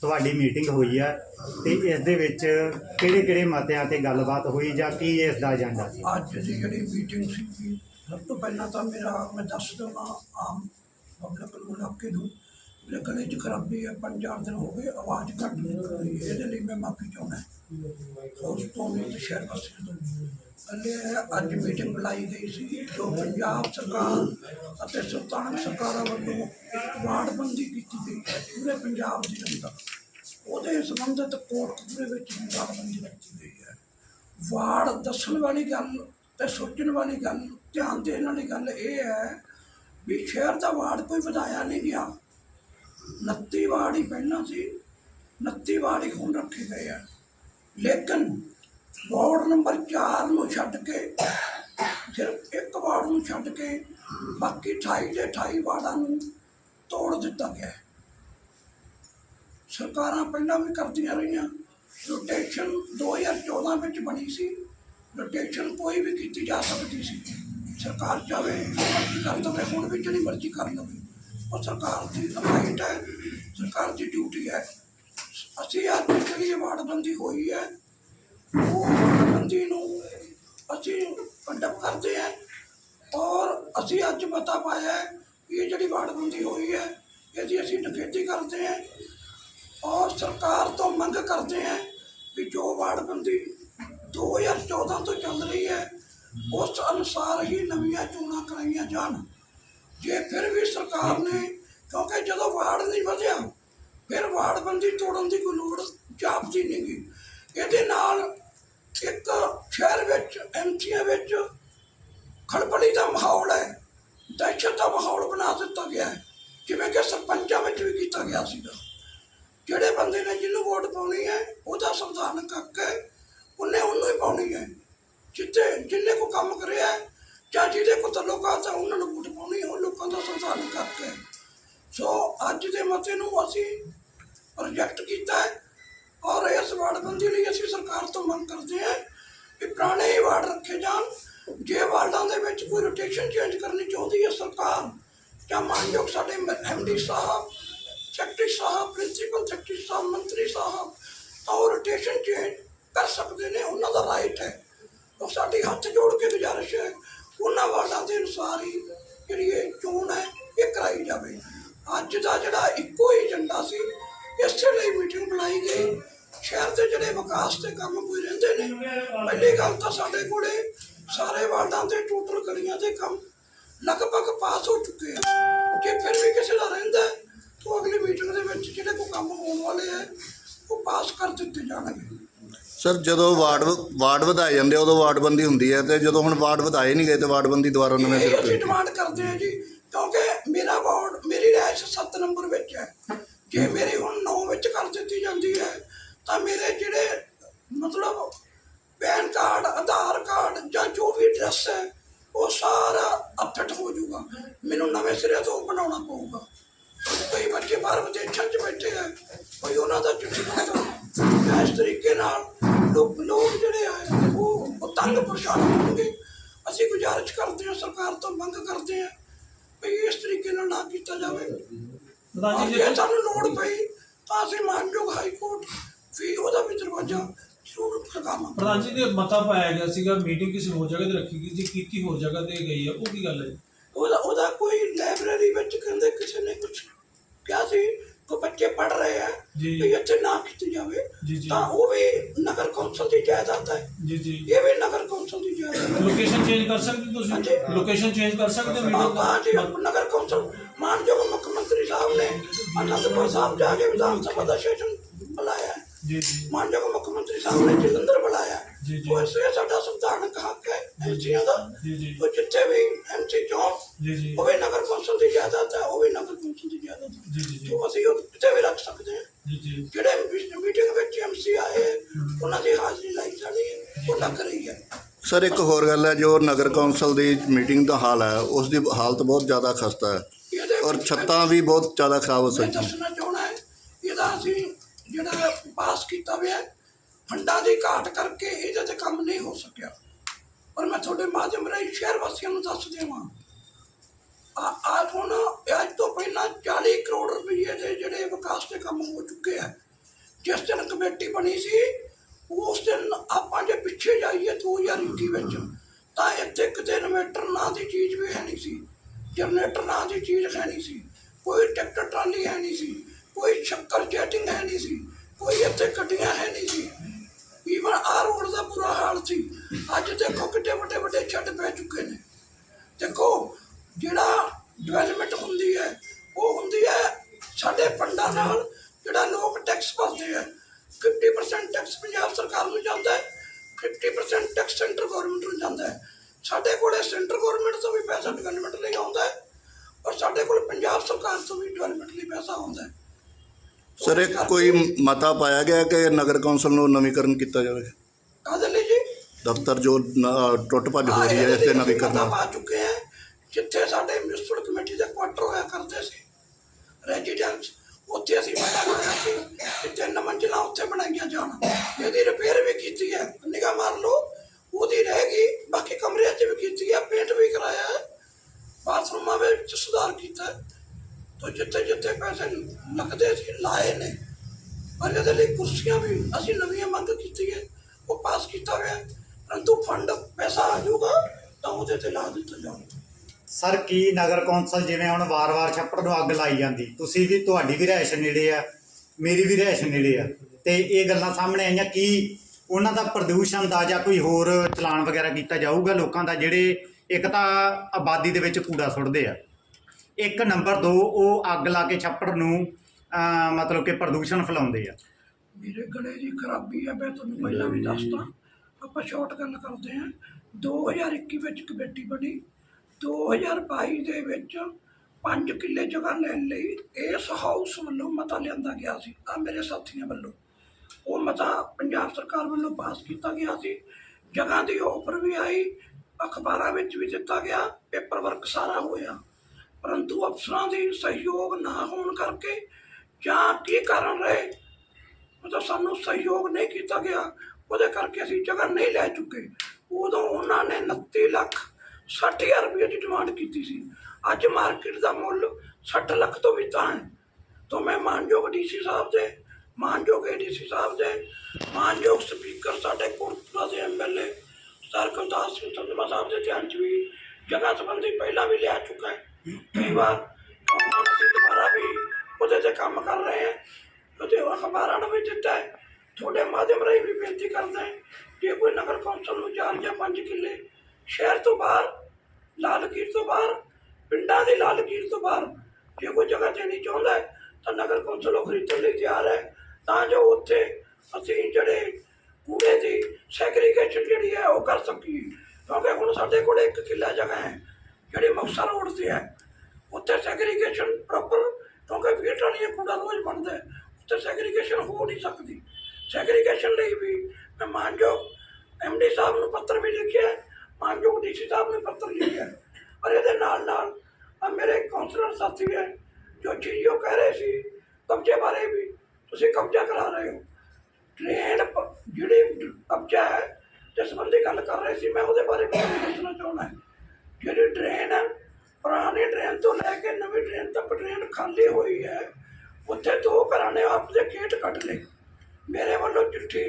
ਤੁਹਾਡੀ ਮੀਟਿੰਗ ਹੋਈ ਹੈ ਤੇ ਇਸ ਦੇ ਵਿੱਚ ਕਿਹੜੇ ਕਿਹੜੇ ਮਤਿਆਂ ਤੇ ਗੱਲਬਾਤ ਹੋਈ ਜਾਂ ਕੀ ਇਸ ਦਾ ਏਜੰਡਾ ਸੀ? ਅੱਜ ਦੀ ਜਿਹੜੀ ਮੀਟਿੰਗ ਸੀ ਸਭ ਤੋਂ ਪਹਿਲਾਂ ਤਾਂ ਮੇਰਾ, ਮੈਂ ਦੱਸ ਦਵਾਂ, ਆਮ ਪਬਲਿਕ ਨੂੰ ਇਲਾਕੇ ਨੂੰ ਗਲੇ 'ਚ ਖਰਾਬੀ ਹੈ, ਪੰਜ ਚਾਰ ਦਿਨ ਹੋ ਗਏ, ਆਵਾਜ਼ ਘੱਟ ਨਿਕਲ ਰਹੀ ਹੈ ਇਹਦੇ ਲਈ ਮੈਂ ਮਾਫੀ ਚਾਹੁੰਦਾ ਉਸ ਤੋਂ ਵੀ ਸ਼ਹਿਰ ਵਾਸੀਆਂ ਤੋਂ। ਅੱਲੇ ਅੱਜ ਮੀਟਿੰਗ ਬੁਲਾਈ ਗਈ ਸੀ, ਜੋ ਪੰਜਾਬ ਸਰਕਾਰ ਅਤੇ ਸੁਲਤਾਨ ਸਰਕਾਰਾਂ ਵੱਲੋਂ ਵਾਰਡਬੰਦੀ ਕੀਤੀ ਗਈ ਹੈ, ਪੂਰੇ ਪੰਜਾਬ ਦੇ ਅੰਦਰ ਉਹਦੇ ਸੰਬੰਧਿਤ ਕੋਟਕਪੂਰੇ ਵਿੱਚ ਵਾਰਡਬੰਦੀ ਕੀਤੀ ਗਈ ਹੈ। ਵਾਰਡ ਦੱਸਣ ਵਾਲੀ ਗੱਲ ਤੇ ਸੋਚਣ ਵਾਲੀ ਗੱਲ, ਧਿਆਨ ਦੇਣ ਵਾਲੀ ਗੱਲ ਇਹ ਹੈ ਵੀ ਸ਼ਹਿਰ ਦਾ ਵਾਰਡ ਕੋਈ ਵਧਾਇਆ ਨਹੀਂ ਗਿਆ। 29 ਵਾਰਡ ਹੀ ਪਹਿਲਾਂ ਸੀ 29 ਵਾਰਡ ਹੀ ਹੁਣ ਰੱਖੇ ਗਏ ਆ। ਲੇਕਿਨ ਵਾਰਡ ਨੰਬਰ 4 ਨੂੰ ਛੱਡ ਕੇ ਸਿਰਫ ਇੱਕ ਵਾਰਡ ਨੂੰ ਛੱਡ ਕੇ ਬਾਕੀ 28 ਦੇ 28 ਵਾਰਡਾਂ ਨੂੰ ਤੋੜ ਦਿੱਤਾ ਗਿਆ ਸਰਕਾਰਾਂ ਪਹਿਲਾਂ ਵੀ ਕਰਦੀਆਂ ਰਹੀਆਂ। ਰੋਟੇਸ਼ਨ 2014 ਵਿੱਚ ਬਣੀ ਸੀ। ਰੋਟੇਸ਼ਨ ਕੋਈ ਵੀ ਕੀਤੀ ਜਾ ਸਕਦੀ ਸੀ। ਸਰਕਾਰ ਚਾਹੇ ਮਰਜ਼ੀ ਕਰ ਦਵੇ, ਹੁਣ ਵੀ ਜਿਹੜੀ ਮਰਜ਼ੀ ਕਰ ਲਵੇ। ਉਹ ਸਰਕਾਰ ਦੀ ਰਾਈਟ ਹੈ, ਸਰਕਾਰ ਦੀ ਡਿਊਟੀ ਹੈ। ਅਸੀਂ ਅੱਜ ਜਿਹੜੀ ਇਹ ਵਾਰਡਬੰਦੀ ਹੋਈ ਹੈ। ਉਹ ਵਾਰਡਬੰਦੀ ਨੂੰ ਅਸੀਂ ਕੰਡਮ ਕਰਦੇ ਹਾਂ ਔਰ ਅਸੀਂ ਅੱਜ ਪਤਾ ਪਾਇਆ ਕਿ ਇਹ ਜਿਹੜੀ ਵਾਰਡਬੰਦੀ ਹੋਈ ਹੈ, ਇਹਦੀ ਅਸੀਂ ਨਿਖੇਧੀ ਕਰਦੇ ਹਾਂ ਔਰ ਸਰਕਾਰ ਤੋਂ ਮੰਗ ਕਰਦੇ ਹਾਂ ਕਿ ਜੋ ਵਾਰਡਬੰਦੀ 2014 ਤੋਂ ਚੱਲ ਰਹੀ ਹੈ, ਉਸ ਅਨੁਸਾਰ ਹੀ ਨਵੀਆਂ ਚੋਣਾਂ ਕਰਾਈਆਂ ਜਾਣ। ਜੇ ਫਿਰ ਵੀ ਸਰਕਾਰ ਨੇ ਕਿਉਂਕਿ ਜਦੋਂ ਵਾਰਡ ਨਹੀਂ ਵਧਿਆ ਫਿਰ ਵਾਰਡਬੰਦੀ ਤੋੜਨ ਦੀ ਕੋਈ ਲੋੜ ਜਾਪਦੀ ਨਹੀਂ ਗੀ। ਇਹਦੇ ਨਾਲ ਇੱਕ ਸ਼ਹਿਰ ਵਿੱਚ ਐਮਸੀਆਂ ਵਿੱਚ ਖੜਬੜੀ ਦਾ ਮਾਹੌਲ ਹੈ ਦਹਿਸ਼ਤ ਦਾ ਮਾਹੌਲ ਬਣਾ ਦਿੱਤਾ ਗਿਆ ਹੈ। ਜਿਵੇਂ ਕਿ ਸਰਪੰਚਾਂ ਵਿੱਚ ਵੀ ਕੀਤਾ ਗਿਆ ਸੀਗਾ। ਜਿਹੜੇ ਬੰਦੇ ਨੇ ਜਿਹਨੂੰ ਵੋਟ ਪਾਉਣੀ ਹੈ ਉਹਦਾ ਸੰਵਿਧਾਨਕ ਹੱਕ ਹੈ ਉਹਨੇ ਉਹਨੂੰ ਹੀ ਪਾਉਣੀ ਹੈ। ਜਿੱਥੇ ਜਿੰਨੇ ਕੋ ਕੰਮ ਕਰਿਆ ਜਾਂ ਜਿਹਦੇ ਕੋ ਤਲੁਕਾਤ ਹੈ ਉਹਨਾਂ ਨੂੰ ਵੋਟ ਪਾਉਣੀ ਉਹ ਲੋਕਾਂ ਦਾ ਸੰਵਿਧਾਨਕ ਹੱਕ ਸੋ ਅੱਜ ਦੇ ਮਤੇ ਨੂੰ ਅਸੀਂ ਪ੍ਰੋਜੈਕਟ ਕੀਤਾ ਹੈ ਔਰ ਇਸ ਵਾਰਡਬੰਦੀ ਲਈ ਅਸੀਂ ਸਰਕਾਰ ਤੋਂ ਮੰਗ ਕਰਦੇ ਹਾਂ ਕਿ ਪੁਰਾਣੇ ਵਾਰਡ ਰੱਖੇ ਜਾਣ। ਜੇ ਵਾਰਡਾਂ ਦੇ ਵਿੱਚ ਕੋਈ ਰੋਟੇਸ਼ਨ ਚੇਂਜ ਕਰਨੀ ਚਾਹੁੰਦੀ ਹੈ ਸਰਕਾਰ, ਜਾਂ ਮਾਨਯੋਗ ਸਾਡੇ ਐਮਡੀ ਸਾਹਿਬ ਸੈਕਟਰੀ ਸਾਹਿਬ ਪ੍ਰਿੰਸੀਪਲ ਸੈਕਟਰੀ ਸਾਹਿਬ, ਮੰਤਰੀ ਸਾਹਿਬ, ਤਾਂ ਉਹ ਰੋਟੇਸ਼ਨ ਚੇਂਜ ਕਰ ਸਕਦੇ ਨੇ, ਉਹਨਾਂ ਦਾ ਰਾਈਟ ਹੈ। ਉਹ ਸਾਡੀ ਹੱਥ ਜੋੜ ਕੇ ਗੁਜ਼ਾਰਿਸ਼ ਹੈ। ਉਹਨਾਂ ਵਾਰਡਾਂ ਦੇ ਅਨੁਸਾਰ ਹੀ ਜਿਹੜੀ ਇਹ ਚੋਣ ਹੈ, ਇਹ ਕਰਾਈ ਜਾਵੇ। ਅੱਜ ਦਾ ਜਿਹੜਾ ਇੱਕੋ ਹੀ ਏਜੰਡਾ ਸੀ, ਇਸੇ ਲਈ ਮੀਟਿੰਗ ਬੁਲਾਈ ਗਈ। ਸ਼ਹਿਰ ਦੇ ਜਿਹੜੇ ਵਿਕਾਸ ਦੇ ਕੰਮ ਕੋਈ ਰਹਿੰਦੇ ਨੇ, ਪਹਿਲੀ ਗੱਲ ਤਾਂ ਸਾਡੇ ਕੋਲੇ ਸਾਰੇ ਵਾਰਡਾਂ ਦੇ ਟੋਟਲ ਗਲੀਆਂ ਦੇ ਕੰਮ ਲਗਭਗ ਪਾਸ ਹੋ ਚੁੱਕੇ ਆ। ਜੇ ਫਿਰ ਵੀ ਕਿਸੇ ਦਾ ਰਹਿੰਦਾ ਤਾਂ ਅਗਲੀ ਮੀਟਿੰਗ ਦੇ ਵਿੱਚ ਜਿਹੜੇ ਕੋਈ ਕੰਮ ਹੋਣ ਵਾਲੇ ਹੈ ਉਹ ਪਾਸ ਕਰ ਦਿੱਤੇ ਜਾਣਗੇ। ਸਰ ਜਦੋਂ ਵਾਰਡ ਵਾਰਡ ਵਧਾਏ ਜਾਂਦੇ ਆ, ਉਦੋਂ ਵਾਰਡਬੰਦੀ ਹੁੰਦੀ ਹੈ ਤੇ ਜਦੋਂ ਹੁਣ ਵਾਰਡ ਵਧਾਏ ਨਹੀਂ ਗਏ ਤੇ ਵਾਰਡਬੰਦੀ ਦੁਬਾਰਾ ਨਵੇਂ ਸਿਰੇ ਅਸੀਂ ਤੋਂ ਡਿਮਾਂਡ ਕਰਦੇ ਹਾਂ ਜੀ ਕਿਉਂਕਿ ਮੇਰਾ ਵਾਰਡ ਮੇਰੀ ਰਿਹਾਇਸ਼ 7 ਨੰਬਰ ਵਿੱਚ ਹੈ। ਜੇ ਮੇਰੀ ਹੁਣ 9 ਵਿੱਚ ਕਰ ਦਿੱਤੀ ਜਾਂਦੀ ਹੈ ਤਾਂ ਮੇਰੇ ਜਿਹੜੇ ਮਤਲਬ ਪੈਨ ਕਾਰਡ ਆਧਾਰ ਕਾਰਡ ਜਾਂ ਜੋ ਵੀ ਐਡਰੈਸ ਹੈ ਉਹ ਸਾਰਾ ਅਪਡੇਟ ਹੋ ਜਾਊਗਾ। ਮੈਨੂੰ ਨਵੇਂ ਸਿਰੇ ਤੋਂ ਬਣਾਉਣਾ ਪਊਗਾ। ਕਈ ਬੱਚੇ ਬਾਹਰ ਵਿਦੇਸ਼ਾਂ 'ਚ ਬੈਠੇ ਆ ਕੋਈ ਉਹਨਾਂ ਦਾ ਚਿੱਠੀ ਪੱਤਰ ਇਸ ਤਰੀਕੇ ਨਾਲ ਲੋਕ ਲੋਕ ਜਿਹੜੇ ਆ ਉਹ ਉਹ ਤੰਗ ਪਰੇਸ਼ਾਨ ਹੋਣਗੇ। ਅਸੀਂ ਗੁਜ਼ਾਰਿਸ਼ ਕਰਦੇ ਹਾਂ ਸਰਕਾਰ ਤੋਂ ਮੰਗ ਕਰਦੇ ਹਾਂ ਵੀ ਇਸ ਤਰੀਕੇ ਨਾਲ ਨਾ ਕੀਤਾ ਜਾਵੇ। ਜੀ ਸਾਨੂੰ ਲੋੜ ਪਈ ਤਾਂ ਅਸੀਂ ਮਾਨਯੋਗ ਹਾਈ ਕੋਰਟ ਵੀ ਉਹਦਾ ਵੀ ਦਰਵਾਜ਼ਾ ਜ਼ਰੂਰ ਪ੍ਰਧਾਨ ਜੀ ਦੇ ਮਤਾ ਪਾਇਆ ਗਿਆ ਸੀਗਾ ਮੀਟਿੰਗ ਕਿਸੇ ਹੋਰ ਜਗ੍ਹਾ ਤੇ ਰੱਖੀ ਗਈ ਸੀ ਕੀਤੀ ਹੋਰ ਜਗ੍ਹਾ ਤੇ ਗਈ ਹੈ ਉਹ ਕੀ ਗੱਲ ਹੈ? ਉਹਦਾ ਉਹਦਾ ਕੋਈ ਲਾਇਬ੍ਰੇਰੀ ਵਿੱਚ ਕਹਿੰਦੇ ਕਿਸੇ ਨੇ ਕੁਝ ਕਿਹਾ ਸੀ ਕੋ ਬੱਚੇ ਪੜ ਰਹੇ ਆ ਜੀ। ਵੀ ਇੱਥੇ ਨਾ ਕੀਤੀ ਜਾਵੇ ਜੀ, ਜੀ। ਤਾਂ ਉਹ ਵੀ ਨਗਰ ਕੌਂਸਲ ਦੀ ਜਾਇਦਾਦ ਹੈ ਜੀ ਜੀ ਇਹ ਵੀ ਨਗਰ ਕੌਂਸਲ ਦੀ ਜਾਇਦਾਦ ਹੈ ਲੋਕੇਸ਼ਨ ਚੇਂਜ ਕਰ ਸਕਦੇ ਤੁਸੀਂ ਹਾਂਜੀ। ਲੋਕੇਸ਼ਨ ਚੇਂਜ ਕਰ ਸਕਦੇ ਹਾਂ ਮੀਟਿੰਗ ਹਾਂ ਜੀ ਨਗਰ ਕੌਂਸਲ ਮਾਨਯੋਗ ਮੁੱਖ ਮੰਤਰੀ ਸਾਹਿਬ ਨੇ ਅਨੰਦਪੁਰ ਸਾਹਿਬ ਜਾ ਕੇ ਵਿਧਾਨ ਸਭਾ ਦਾ ਸੈਸ਼ਨ ਬੁਲਾਇਆ ਹੈ। ਜੀ ਜੀ ਮਾਨਯੋਗ ਮੁੱਖ ਮੰਤਰੀ ਸਾਹਿਬ ਨੇ ਜਲੰਧਰ ਬੁਲਾਇਆ। ਹੈ। ਜੀ, ਜੀ। ਉਹ ਇਸ ਲਈ ਸਾਡਾ ਸੰਵਿਧਾਨਕ ਹੱਕ ਹੈ? ਐਮਸੀਆਂ ਦਾ। ਜੀ ਜੀ। ਉਹ ਜਿੱਥੇ ਵੀ ਐਮਸੀ ਚੋਣ ਜੀ ਜੀ। ਉਹ ਵੀ ਨਗਰ ਕੌਂਸਲ ਦੀ ਜਾਇਦਾਦ ਹੈ ਉਹ ਵੀ ਨਗਰ ਕੌਂਸਲ ਦੀ ਜਾਇਦਾਦ ਹੈ। ਜੀ ਜੀ ਜੀ। ਜੋ ਅਸੀਂ ਉਹ ਕਿਤੇ ਵੀ ਰੱਖ ਸਕਦੇ ਹਾਂ। ਜੀ ਜੀ। ਜਿਹੜੇ ਮੀਟਿੰਗ ਵਿੱਚ ਐਮਸੀ ਆਏ ਉਹਨਾਂ ਦੀ ਹਾਜ਼ਰੀ ਲਾਈ ਜਾਣੀ ਹੈ ਉਹ ਲੱਗ ਰਹੀ ਹੈ। ਸਰ ਇੱਕ ਹੋਰ ਗੱਲ ਹੈ ਜੋ ਨਗਰ ਕੌਂਸਲ ਦੀ ਮੀਟਿੰਗ ਦਾ ਹਾਲ ਹੈ ਉਸ ਦੀ ਹਾਲਤ ਬਹੁਤ ਜ਼ਿਆਦਾ ਖਸਤਾ ਹੈ। ਔਰ ਛੱਤਾਂ ਵੀ ਬਹੁਤ ਜ਼ਿਆਦਾ ਖਰਾਬ ਹੋ ਸਕਦੀਆਂ। ਇਹਦਾ ਅਸੀਂ ਹੋਇਆ ਫੰਡਾਂ ਦੀ ਘਾਟ ਕਰਕੇ ਇਹਦੇ ਤੇ ਕੰਮ ਨਹੀਂ ਹੋ ਸਕਿਆ। ਪਰ ਮੈਂ ਤੁਹਾਡੇ ਮਾਧਿਅਮ ਰਾਹੀਂ ਸ਼ਹਿਰ ਵਾਸੀਆਂ ਨੂੰ ਦੱਸ ਦੇਵਾਂ, ਆ ਆ ਹੁਣ ਅੱਜ ਤੋਂ ਪਹਿਲਾਂ 40 ਕਰੋੜ ਰੁਪਏ ਦੇ ਜਿਹੜੇ ਵਿਕਾਸ ਦੇ ਕੰਮ ਹੋ ਚੁੱਕੇ ਆ। ਜਿਸ ਦਿਨ ਕਮੇਟੀ ਬਣੀ ਸੀ, ਉਸ ਦਿਨ ਆਪਾਂ ਜੇ ਪਿੱਛੇ ਜਾਈਏ 2021 ਵਿੱਚ, ਤਾਂ ਇੱਥੇ ਕਿਤੇ ਇਨਵੇਟਰ ਨਾਂ ਦੀ ਚੀਜ਼ ਵੀ ਹੈ ਨਹੀਂ ਸੀ, ਜਨਰੇਟਰ ਨਾਂ ਦੀ ਚੀਜ਼ ਹੈ ਨਹੀਂ ਸੀ, ਕੋਈ ਟਰੈਕਟਰ ਟਰਾਲੀ ਹੈ ਨਹੀਂ ਸੀ, ਕੋਈ ਸ਼ੱਕਰ ਜੈਟਿੰਗ ਹੈ ਨਹੀਂ ਸੀ। ਕੋਈ ਇੱਥੇ ਗੱਡੀਆਂ ਹੈ ਨਹੀਂ ਸੀ ਈਵਨ ਆਰ ਰੋਡ ਦਾ ਬੁਰਾ ਹਾਲ ਸੀ। ਅੱਜ ਦੇਖੋ ਕਿੱਡੇ ਵੱਡੇ ਵੱਡੇ ਛੱਡ ਪੈ ਚੁੱਕੇ ਨੇ। ਦੇਖੋ, ਜਿਹੜਾ ਡਿਵੈਲਪਮੈਂਟ ਹੁੰਦੀ ਹੈ, ਉਹ ਹੁੰਦੀ ਹੈ ਸਾਡੇ ਪਿੰਡਾਂ ਨਾਲ, ਜਿਹੜਾ ਲੋਕ ਟੈਕਸ ਭਰਦੇ ਆ। 50% ਟੈਕਸ ਪੰਜਾਬ ਸਰਕਾਰ ਨੂੰ ਜਾਂਦਾ ਹੈ 50% ਟੈਕਸ ਸੈਂਟਰ ਗਵਰਨਮੈਂਟ ਨੂੰ ਜਾਂਦਾ ਹੈ। ਸਾਡੇ ਕੋਲੇ ਸੈਂਟਰ ਗਵਰਨਮੈਂਟ ਤੋਂ ਵੀ ਪੈਸਾ ਡਿਵੈਲਪਮੈਂਟ ਲਈ ਆਉਂਦਾ ਹੈ, ਔਰ ਸਾਡੇ ਕੋਲ ਪੰਜਾਬ ਸਰਕਾਰ ਤੋਂ ਵੀ ਡਿਵੈਲਪਮੈਂਟ ਲਈ ਪੈਸਾ ਆਉਂਦਾ ਹੈ। ਸਰ ਇਹ ਕੋਈ ਮਤਾ ਪਾਇਆ ਗਿਆ ਕਿ ਨਗਰ ਕੌਂਸਲ ਨੂੰ ਨਵੀਕਰਨ ਕੀਤਾ ਜਾਵੇ? ਕਾਹਦੇ ਲਈ ਜੀ? ਦਫ਼ਤਰ ਜੋ ਨ- ਟੁੱਟ ਭੱਜ ਹੋ ਰਹੀ ਹੈ ਇਸ ਤੇ ਨਵੀਕਰਨ। ਪਾ ਚੁੱਕੇ ਹੈ ਜਿੱਥੇ ਸਾਡੇ ਮਿਊਨਿਸਪਲ ਕਮੇਟੀ ਦੇ ਕੁਆਟਰ ਹੋਇਆ ਕਰਦੇ ਸੀ ਰੈਜ਼ੀਡੈਂਸ ਉੱਥੇ ਅਸੀਂ ਵਾਅਦਾ ਕਰਿਆ ਸੀ ਕਿ ਤਿੰਨ ਮੰਜ਼ਿਲਾਂ ਉੱਥੇ ਬਣਾਈਆਂ ਜਾਣ। ਇਹਦੀ ਰਿਪੇਅਰ ਵੀ ਕੀਤੀ ਹੈ ਨਿਗਾਹ ਮਾਰ ਲਓ ਉਹਦੀ ਰਹੇਗੀ ਬਾਕੀ ਕਮਰਿਆਂ 'ਚ ਵੀ ਕੀਤੀ ਹੈ ਪੇਂਟ ਵੀ ਕਰਾਇਆ ਹੈ ਬਾਥਰੂਮਾਂ ਵਿੱਚ ਸੁਧਾਰ ਕੀਤਾ ਹੈ। ਤੋ ਜਿੱਥੇ ਜਿੱਥੇ ਪੈਸੇ ਲੱਗਦੇ ਸੀ, ਲਾਏ ਨੇ। ਪਰ ਇਹਦੇ ਲਈ ਕੁਰਸੀਆਂ ਵੀ ਅਸੀਂ ਨਵੀਆਂ ਮੰਗ ਕੀਤੀ ਹੈ ਉਹ ਪਾਸ ਕੀਤਾ ਹੋਇਆ ਪਰੰਤੂ ਫੰਡ ਪੈਸਾ ਆ ਜਾਊਗਾ, ਤਾਂ ਉਹਦੇ ਤੇ ਲਾ ਦਿੱਤਾ ਜਾਊਗਾ। ਸਰ, ਕੀ ਨਗਰ ਕੌਂਸਲ ਜਿਵੇਂ ਹੁਣ ਵਾਰ-ਵਾਰ ਛੱਪੜ ਨੂੰ ਅੱਗ ਲਾਈ ਜਾਂਦੀ? ਤੁਸੀਂ ਵੀ, ਤੁਹਾਡੀ ਵੀ ਰਿਹਾਇਸ਼ ਨੇੜੇ ਆ, ਮੇਰੀ ਵੀ ਰਿਹਾਇਸ਼ ਨੇੜੇ ਆ। ਤੇ ਇਹ ਗੱਲਾਂ ਸਾਹਮਣੇ ਆਈਆਂ, ਕੀ ਉਹਨਾਂ ਦਾ ਪ੍ਰਦੂਸ਼ਣ ਦਾ ਜਾਂ ਕੋਈ ਹੋਰ ਚਲਾਨ ਵਗੈਰਾ ਕੀਤਾ ਜਾਊਗਾ? ਲੋਕਾਂ ਦਾ ਜਿਹੜੇ, ਇੱਕ ਤਾਂ ਆਬਾਦੀ ਦੇ ਵਿੱਚ ਕੂੜਾ ਸੁੱਟਦੇ ਆ। ਇੱਕ ਨੰਬਰ 2 ਉਹ ਅੱਗ ਲਾ ਕੇ ਛੱਪੜ ਨੂੰ ਅਹ, ਮਤਲਬ ਕਿ ਪ੍ਰਦੂਸ਼ਣ ਫੈਲਾਉਂਦੇ ਆ। ਮੇਰੇ ਗਲੇ ਦੀ ਖਰਾਬੀ ਹੈ ਮੈਂ ਤੁਹਾਨੂੰ ਪਹਿਲਾਂ ਵੀ ਦੱਸਦਾ। ਆਪਾਂ ਸ਼ਾਰਟ ਗੱਲ ਕਰਦੇ ਹਾਂ। 2021 ਵਿੱਚ ਕਮੇਟੀ ਬਣੀ। 2022 ਦੇ ਵਿੱਚ 5 ਕਿੱਲੇ ਜਗ੍ਹਾ ਲੈਣ ਲਈ ਇਸ ਹਾਊਸ ਵੱਲੋਂ ਮਤਾ ਲਿਆਂਦਾ ਗਿਆ ਸੀ। ਆ ਮੇਰੇ ਸਾਥੀਆਂ ਵੱਲੋਂ। ਉਹ ਮਤਾ ਪੰਜਾਬ ਸਰਕਾਰ ਵੱਲੋਂ ਪਾਸ ਕੀਤਾ ਗਿਆ ਸੀ। ਜਗ੍ਹਾ ਦੀ ਆਫਰ ਵੀ ਆਈ। ਅਖਬਾਰਾਂ ਵਿੱਚ ਵੀ ਦਿੱਤਾ ਗਿਆ। ਪੇਪਰ ਵਰਕ ਸਾਰਾ ਹੋਇਆ। ਪਰੰਤੂ ਅਫਸਰਾਂ ਦੀ ਸਹਿਯੋਗ ਨਾ ਹੋਣ ਕਰਕੇ ਜਾਂ ਕੀ ਕਾਰਨ ਰਹੇ? ਮਤਲਬ ਸਾਨੂੰ ਸਹਿਯੋਗ ਨਹੀਂ ਕੀਤਾ ਗਿਆ। ਉਹਦੇ ਕਰਕੇ ਅਸੀਂ ਜਗ੍ਹਾ ਨਹੀਂ ਲੈ ਚੁੱਕੇ। ਉਦੋਂ ਉਹਨਾਂ ਨੇ 29 ਲੱਖ 60 ਹਜ਼ਾਰ ਰੁਪਏ ਦੀ ਡਿਮਾਂਡ ਕੀਤੀ ਸੀ। ਅੱਜ ਮਾਰਕੀਟ ਦਾ ਮੁੱਲ 60 ਲੱਖ ਤੋਂ ਵੀ ਤਾਂ ਹੈ। ਤੋਂ ਮੈਂ ਮਾਨਯੋਗ ਡੀਸੀ ਸਾਹਿਬ ਦੇ, ਮਾਨਯੋਗ ਏਡੀਸੀ ਸਾਹਿਬ ਦੇ, ਮਾਨਯੋਗ ਸਪੀਕਰ ਸਾਡੇ ਕੋਟਪੁਰਾ ਦੇ ਐਮਐਲਏ ਸਰ ਕੁਲਤਾਰ ਸਿੰਘ ਸੰਧਵਾ ਸਾਹਿਬ ਦੇ ਧਿਆਨ ਚ ਵੀ ਜਗ੍ਹਾ ਸੰਬੰਧੀ ਪਹਿਲਾਂ ਵੀ ਲਿਆ ਚੁੱਕਾ ਹੈ। ਕਈ ਵਾਰ ਹੁਣ ਅਸੀਂ ਦੁਬਾਰਾ ਵੀ ਉਹਦੇ ਤੇ ਕੰਮ ਕਰ ਰਹੇ ਹਾਂ ਉਹਦੇ ਅਖਬਾਰਾਂ ਨੂੰ ਵੀ ਦਿੱਤਾ ਹੈ। ਤੁਹਾਡੇ ਮਾਧਿਅਮ ਰਾਹੀਂ ਵੀ ਬੇਨਤੀ ਕਰਦਾ ਹੈ ਕਿ ਕੋਈ ਨਗਰ ਕੌਂਸਲ ਨੂੰ ਚਾਰ ਜਾਂ ਪੰਜ ਕਿੱਲੇ ਸ਼ਹਿਰ ਤੋਂ ਬਾਹਰ ਲਾਲ ਕੀਰ ਤੋਂ ਬਾਹਰ, ਪਿੰਡਾਂ ਦੇ ਲਾਲ ਕੀਰ ਤੋਂ ਬਾਹਰ ਜੇ ਕੋਈ ਜਗ੍ਹਾ ਦੇਣੀ ਚਾਹੁੰਦਾ ਹੈ, ਤਾਂ ਨਗਰ ਕੌਂਸਲ ਉਹ ਖਰੀਦਣ ਲਈ ਤਿਆਰ ਹੈ। ਤਾਂ ਜੋ ਉੱਥੇ ਅਸੀਂ ਜਿਹੜੇ ਕੂੜੇ ਦੀ ਸੈਗਰੀਗੇਸ਼ਨ ਜਿਹੜੀ ਹੈ ਉਹ ਕਰ ਸਕੀਏ। ਕਿਉਂਕਿ ਹੁਣ ਸਾਡੇ ਕੋਲ ਇੱਕ ਕਿੱਲਾ ਜਗ੍ਹਾ ਹੈ। ਜਿਹੜੀ ਮੁਕਤਸਰ ਰੋਡ ਤੇ ਹੈ ਉੱਥੇ ਸੈਗਰੀਗੇਸ਼ਨ ਪ੍ਰੋਪਰ ਕਿਉਂਕਿ ਵੀਹ ਟਨ ਕੂੜਾ ਰੋਜ਼ ਬਣਦਾ ਉੱਥੇ ਸੈਗਰੀਗੇਸ਼ਨ ਹੋ ਨਹੀਂ ਸਕਦੀ। ਸੈਗਰੀਗੇਸ਼ਨ ਲਈ ਵੀ ਮੈਂ ਮਾਨਯੋਗ ਐਮਡੀ ਸਾਹਿਬ ਨੂੰ ਪੱਤਰ ਵੀ ਲਿਖਿਆ ਹੈ, ਮਾਨਯੋਗ ਡੀਸੀ ਸਾਹਿਬ ਨੂੰ ਪੱਤਰ ਲਿਖਿਆ ਪਰ ਇਹਦੇ ਨਾਲ ਨਾਲ ਮੇਰੇ ਕਾਉਂਸਲਰ ਸਾਥੀ ਹੈ ਜੋ ਚੀਜ਼ੋ ਕਹਿ ਰਹੇ ਸੀ ਕਬਜ਼ੇ ਬਾਰੇ ਵੀ ਤੁਸੀਂ ਕਬਜ਼ਾ ਕਰਾ ਰਹੇ ਹੋ। ਟ੍ਰੇਨ ਪ- ਜਿਹੜੀ ਕਬਜ਼ਾ ਹੈ ਜਿਸ ਸੰਬੰਧੀ ਗੱਲ ਕਰ ਰਹੇ ਸੀ ਮੈਂ ਉਹਦੇ ਬਾਰੇ ਵੀ ਦੱਸਣਾ ਚਾਹੁੰਦਾ ਜਿਹੜੀ ਡਰੇਨ ਹੈ ਪੁਰਾਣੀ ਡਰੇਨ ਤੋਂ ਲੈ ਕੇ ਨਵੀਂ ਡਰੇਨ ਤੱਕ ਡਰੇਨ ਖਾਲੀ ਹੋਈ ਹੈ। ਉੱਥੇ ਦੋ ਘਰਾਂ ਨੇ ਆਪਦੇ ਖੇਤ ਕੱਢ ਲਏ। ਮੇਰੇ ਵੱਲੋਂ ਚਿੱਠੀ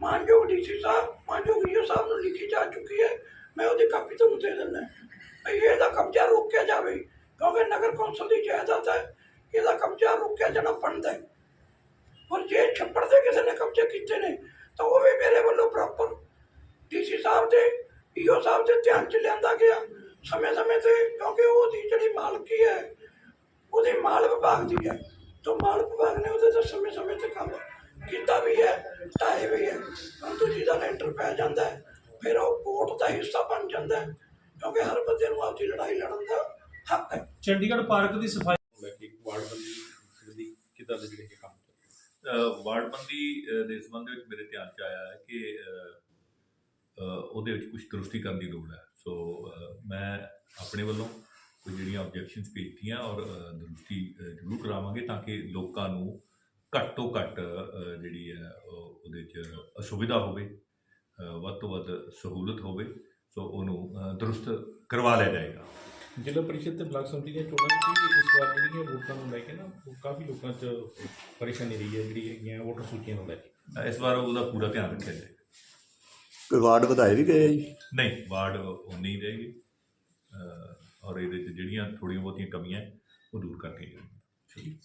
ਮਾਨਯੋਗ ਡੀਸੀ ਸਾਹਿਬ, ਮਾਨਯੋਗ ਈਓ ਸਾਹਿਬ ਨੂੰ ਲਿਖੀ ਜਾ ਚੁੱਕੀ ਹੈ। ਮੈਂ ਉਹਦੀ ਕਾਪੀ ਤੁਹਾਨੂੰ ਦੇ ਦਿੰਦਾ ਭਈ ਇਹਦਾ ਕਬਜ਼ਾ ਰੋਕਿਆ ਜਾਵੇ, ਕਿਉਂਕਿ ਨਗਰ ਕੌਂਸਲ ਦੀ ਜਾਇਦਾਦ ਹੈ, ਇਹਦਾ ਕਬਜ਼ਾ ਰੋਕਿਆ ਜਾਣਾ ਬਣਦਾ ਹੈ। ਔਰ ਜੇ ਛੱਪੜ ਦੇ ਕਿਸੇ ਨੇ ਕਬਜ਼ੇ ਕੀਤੇ ਨੇ, ਤਾਂ ਉਹ ਵੀ ਮੇਰੇ ਵੱਲੋਂ ਪ੍ਰੋਪਰ ਡੀਸੀ ਸਾਹਿਬ ਦੇ ਈਓ ਸਾਹਿਬ ਦੇ ਧਿਆਨ ਚ ਲਿਆਂਦਾ ਗਿਆ। ਸਮੇਂ ਸਮੇਂ ਤੇ ਕਿਉਂਕਿ ਉਹਦੀ ਜਿਹੜੀ ਮਾਲਕੀ ਹੈ ਉਹਦੀ ਮਾਲ ਵਿਭਾਗ ਦੀ ਹੈ। ਤਾਂ ਮਾਲ ਵਿਭਾਗ ਨੇ ਉਹਦੇ ਤੇ ਸਮੇਂ ਸਮੇਂ ਤੇ ਕੰਮ ਕੀਤਾ ਵੀ ਹੈ ਢਾਏ ਵੀ ਹੈ। ਪਰੰਤੂ ਜਿਹਦਾ ਲੈਂਟਰ ਪੈ ਜਾਂਦਾ ਹੈ ਫਿਰ ਉਹ ਕੋਰਟ ਦਾ ਹਿੱਸਾ ਬਣ ਜਾਂਦਾ ਹੈ। ਕਿਉਂਕਿ ਹਰ ਬੰਦੇ ਨੂੰ ਆਪਦੀ ਲੜਾਈ ਲੜਨ ਦਾ ਹੱਕ ਹੈ। ਚੰਡੀਗੜ੍ਹ ਪਾਰਕ ਦੀ ਸਫ਼ਾਈ ਲੈ ਕੇ ਵਾਰਡਬੰਦੀ ਦੀ ਕਿੱਦਾਂ ਦੇ ਜਿਹੜੇ ਕੰਮ ਵਾਰਡਬੰਦੀ ਅ, ਦੇ ਸੰਬੰਧ ਵਿੱਚ ਮੇਰੇ ਧਿਆਨ ਚ ਆਇਆ ਹੈ ਕਿ ਉਹਦੇ ਵਿੱਚ ਕੁਝ ਦਰੁਸਤੀ ਕਰਨ ਦੀ ਲੋੜ ਹੈ। ਆਪਣੇ ਵੱਲੋਂ ਕੋਈ ਜਿਹੜੀਆਂ ਆਬਜੈਕਸ਼ਨਸ ਭੇਜਤੀਆਂ ਔਰ ਦਰੁਸਤੀ ਜ਼ਰੂਰ ਕਰਾਵਾਂਗੇ ਤਾਂ ਕਿ ਲੋਕਾਂ ਨੂੰ ਘੱਟ ਤੋਂ ਘੱਟ ਜਿਹੜੀ ਹੈ ਉਹਦੇ 'ਚ ਅਸੁਵਿਧਾ ਹੋਵੇ ਵੱਧ ਤੋਂ ਵੱਧ ਸਹੂਲਤ ਹੋਵੇ ਸੋ ਉਹਨੂੰ ਦਰੁਸਤ ਕਰਵਾ ਲਿਆ ਜਾਏਗਾ। ਜ਼ਿਲ੍ਹਾ ਪਰਿਸ਼ਦ ਤੇ ਬਲਾਕ ਸਮਿਤੀ ਦੀਆਂ ਚੋਣਾਂ ਵਿੱਚ ਇਸ ਵਾਰ ਜਿਹੜੀਆਂ ਵੋਟਾਂ ਨੂੰ ਲੈ ਕੇ ਨਾ ਕਾਫੀ ਲੋਕਾਂ 'ਚ ਪਰੇਸ਼ਾਨੀ ਰਹੀ ਹੈ ਜਿਹੜੀ ਹੈਗੀਆਂ ਵੋਟਰ ਸੂਚੀਆਂ ਨੂੰ ਲੈ ਕੇ। ਇਸ ਵਾਰ ਉਹਦਾ ਪੂਰਾ ਧਿਆਨ ਰੱਖਿਆ ਜਾਏਗਾ ਕੋਈ ਵਾਰਡ ਵਧਾਏ ਵੀ ਗਏ ਜੀ? ਨਹੀਂ ਵਾਰਡ ਉਹ ਨਹੀਂ ਗਏ ਔਰ ਇਹਦੇ 'ਚ ਜਿਹੜੀਆਂ ਥੋੜੀਆਂ ਬਹੁਤੀਆਂ ਕਮੀਆਂ ਉਹ ਦੂਰ ਕਰਕੇ ਜਾਣ ਠੀਕ।